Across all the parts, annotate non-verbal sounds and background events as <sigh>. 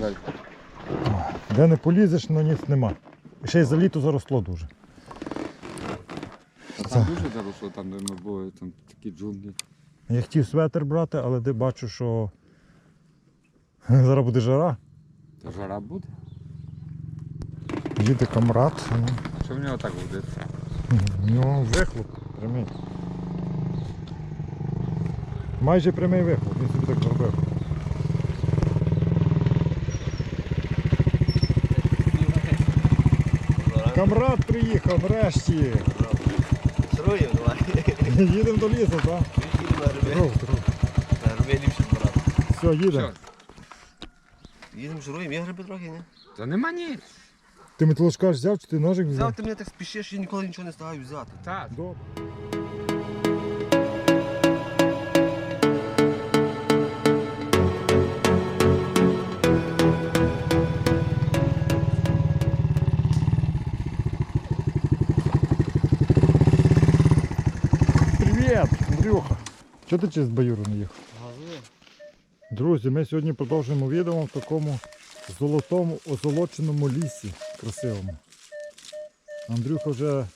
Жаль. Де не полізеш, ну ніц нема. І ще й за літо заросло дуже. А там дуже заросло, там де ми були, там такі джунглі. Я хотів светр брати, але де бачу, що зараз буде жара. Та жара буде. Їде камрад. ну, Що в нього так буде? У нього вихлоп прямий. Майже прямий вихлоп, він собі так зробив. Камрад приїхав врешті. Шуруємо, давай. Їдемо до лісу, так? Їдемо на рибі ліпше брати. Все, їдемо. Їдемо, жруємо, є гриби трохи, ні? Та нема ні. Ти металошкаш взяв чи ти ножик взяв? Взяв, ти мене так спішиш, я ніколи нічого не встигаю взяти. Так. Добре. Чого ти через баюру не їхав? Газує. Друзі, ми сьогодні продовжуємо відео в такому золотому озолоченому лісі красивому. Андрюха вже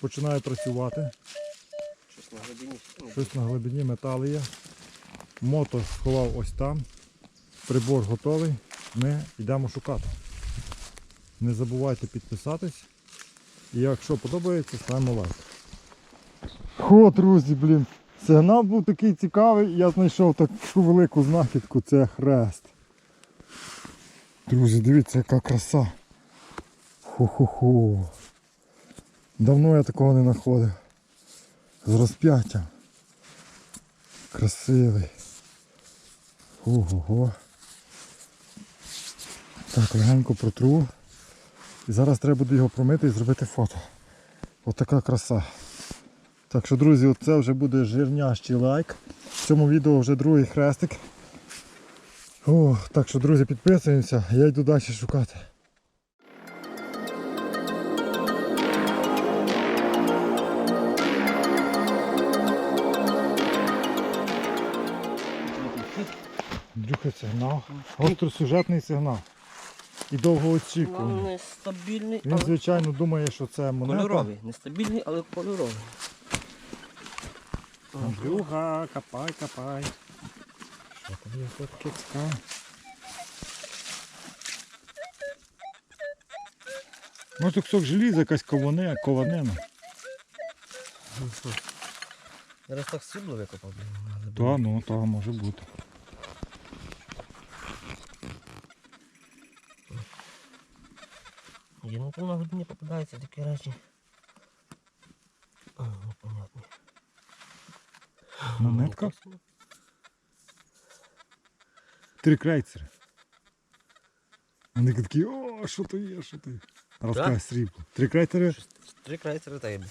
починає працювати. Щось на глибині. Щось на глибині метали є. Мото сховав ось там. Прибор готовий. Ми йдемо шукати. Не забувайте підписатись. І якщо подобається, ставимо лайк. О, друзі, блін. Сигнал був такий цікавий, я знайшов таку велику знахідку, це хрест. Друзі, дивіться, яка краса. Ху-ху-ху. Давно я такого не знаходив. З розп'яттям. Красивий. Ого-го. Так, легенько протру. І зараз треба буде його промити і зробити фото. Ось така краса. Так що, друзі, оце вже буде жирнящий лайк. В цьому відео вже другий хрестик. О, так що, друзі, підписуємося, я йду далі шукати. Андрюха сигнал. Остросюжетний сигнал. І довгоочікуваний. Нестабільний, Він, звичайно, думає, що це монета. кольоровий. Нестабільний, але кольоровий. Андрюха, копай, копай. Що там є тут? Може кусок желіза, якась коване, кованина. Зараз так срібло викопав. Та, ну, та, може бути. Є, ну там на попадаються такі речі. А, непонятні. Монетка? Три крейцери. Вони такі, о, що то є, що то є. Розкаже срібло. Три крейцери? Три крайцери та єбі.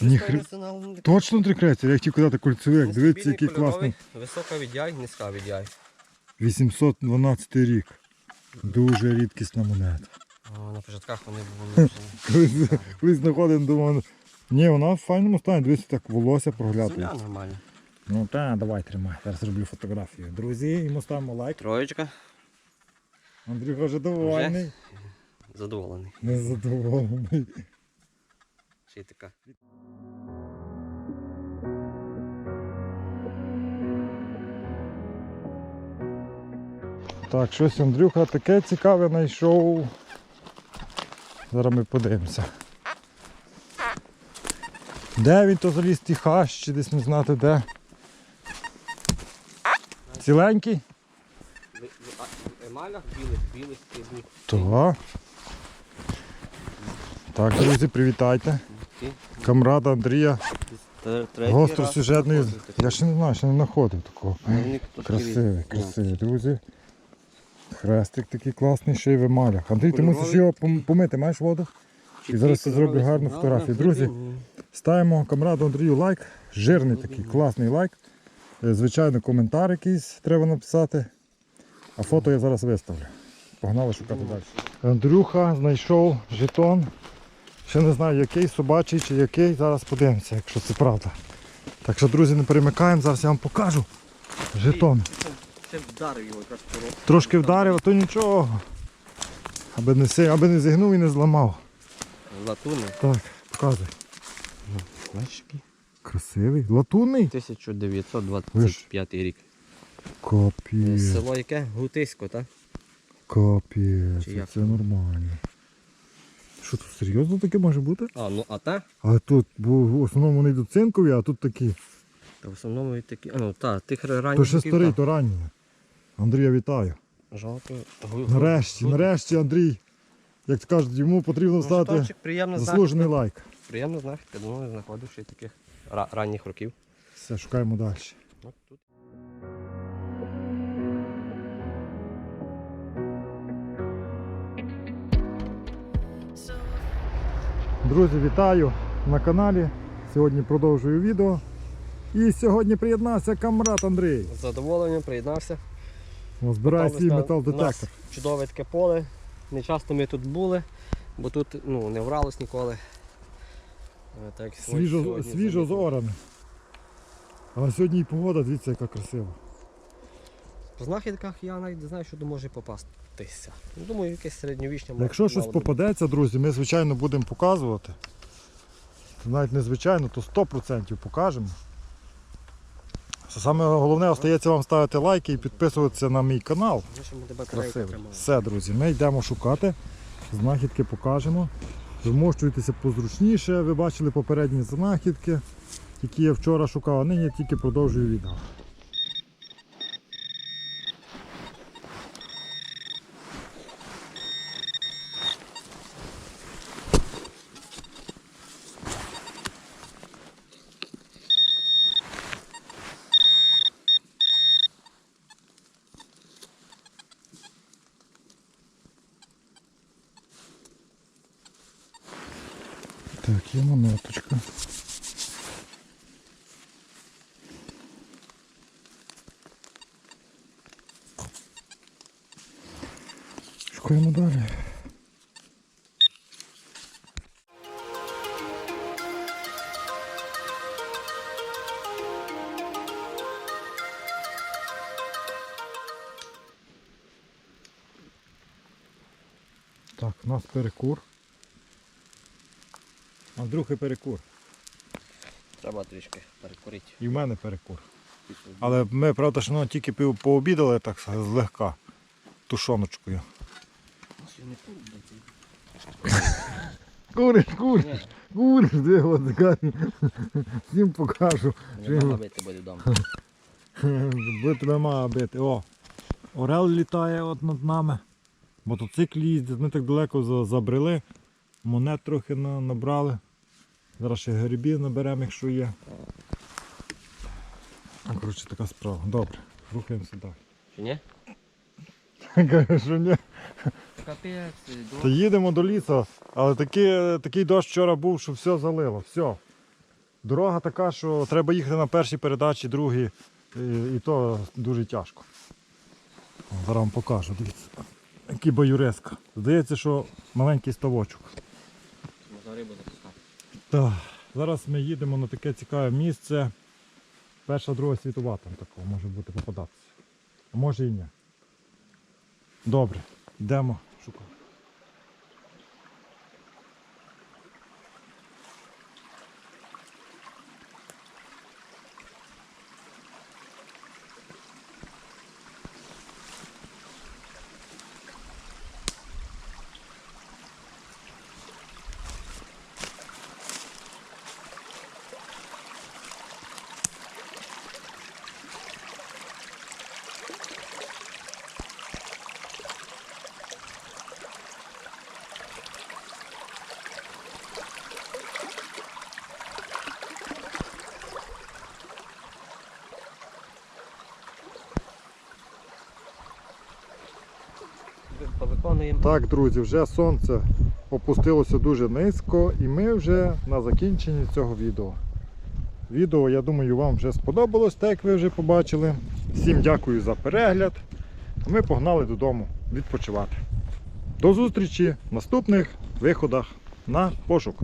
Ні хрі- Точно три крейцери, я хотів казати кольцевик. Дивіться, який класний. Висока віддяй, низька віддяй. 812 рік. Дуже рідкісна монета. О, на початках вони були. <laughs> Колись, знаходимо, думав, ні, вона в файному стані, дивіться, так волосся Земля проглядується. нормальна. Ну та, давай тримай, зараз зроблю фотографію. Друзі, йому ставимо лайк. Троєчка. Андрюха вже довольний. Задоволений. Незадоволений. Ще й така. Так, щось Андрюха таке цікаве знайшов. Зараз ми подивимося. Де він то заліз ті хащ, чи десь не знати де. Ціленький? Емалях білих, білих срібних. Так. Так, друзі, привітайте. Камрада Андрія. Гостросюжетний. Я ще не знаю, ще не знаходив такого. Красивий, красивий, друзі. Хрестик такий класний, ще й в емалях. Андрій, ти мусиш його помити, маєш воду? І зараз я зроблю гарну фотографію. Друзі, ставимо камраду Андрію лайк. Жирний такий, класний лайк. Е, Звичайно, коментар якийсь треба написати. А фото я зараз виставлю. Погнали шукати далі. Андрюха знайшов жетон. Ще не знаю який, собачий чи який. Зараз подивимося, якщо це правда. Так що, друзі, не перемикаємо, зараз я вам покажу жетон. Це вдарив його якраз. Трошки вдарив, а то нічого. Аби не, аби не зігнув і не зламав. Латунний. Так, показуй. Бачиш, який? Красивий. Латунний? 1925 рік. Капець. Село яке? Гутисько, так? Капець. Чи як? Це нормально. Що тут серйозно таке може бути? А, ну а та? Але тут, бо в основному вони йдуть цинкові, а тут такі. Та в основному і такі. А, ну та, тих ранніх. То ще років, старий, та. то ранній. Андрія вітаю. Жалко. Гу- Нарешті, гу- нарешті, Андрій. Як то кажуть, йому потрібно Ну, стати заслужений лайк. Приємно знахідка, думаю, знаходив ще таких ранніх років. Все, шукаємо далі. Друзі, вітаю на каналі. Сьогодні продовжую відео. І сьогодні приєднався камрад Андрій. З задоволенням приєднався. Збирає свій метал-детектор. Чудове таке поле. Не часто ми тут були, бо тут ну, не вралось ніколи. Е, Так, Свіжо, свіжо замітили. зоране. А на сьогодні і погода, дивіться, яка красива. По знахідках я навіть не знаю, що тут може попастися. Ну, Думаю, якесь середньовічне. мало- Якщо щось попадеться, друзі, ми звичайно будемо показувати. Навіть не звичайно, то 100% покажемо. Саме головне остається вам ставити лайки і підписуватися на мій канал. Красивий. Все, друзі, ми йдемо шукати. Знахідки покажемо. Вмощуйтеся позручніше. Ви бачили попередні знахідки, які я вчора шукав, а нині я тільки продовжую відео. Так, є монеточка. Шукаємо далі. Так, у нас перекур. Андрюхи перекур. Треба трішки перекурити. І в мене перекур. Але ми, правда, що ну, тільки пообідали так злегка. Тушоночкою. <laughs> Куриш, куриш, куриш, де от. <laughs> Всім покажу. <laughs> не мама бити буде вдома. Би тебе має бити. О, Орел літає от над нами. Мотоцикл їздить, ми так далеко забрели. Монет трохи набрали. Зараз ще грибів наберемо, якщо є. Коротше, така справа. Добре, рухаємося далі. Чи ні? Каже, що ні. Капець, Та їдемо до лісу, але такий, такий дощ вчора був, що все залило. Все. Дорога така, що треба їхати на першій передачі, другій, і, і то дуже тяжко. Зараз вам покажу, дивіться. Який баюреска. Здається, що маленький ставочок. Рибу запускати. Так, зараз ми їдемо на таке цікаве місце. Перша, друга світова там такого може бути попадатися. А може і ні. Добре, йдемо шукати. Ви- Повиконуємо. Так, друзі, вже сонце опустилося дуже низько і ми вже на закінченні цього відео. Відео, я думаю, вам вже сподобалось, так як ви вже побачили. Всім дякую за перегляд. Ми погнали додому відпочивати. До зустрічі в наступних виходах на пошук.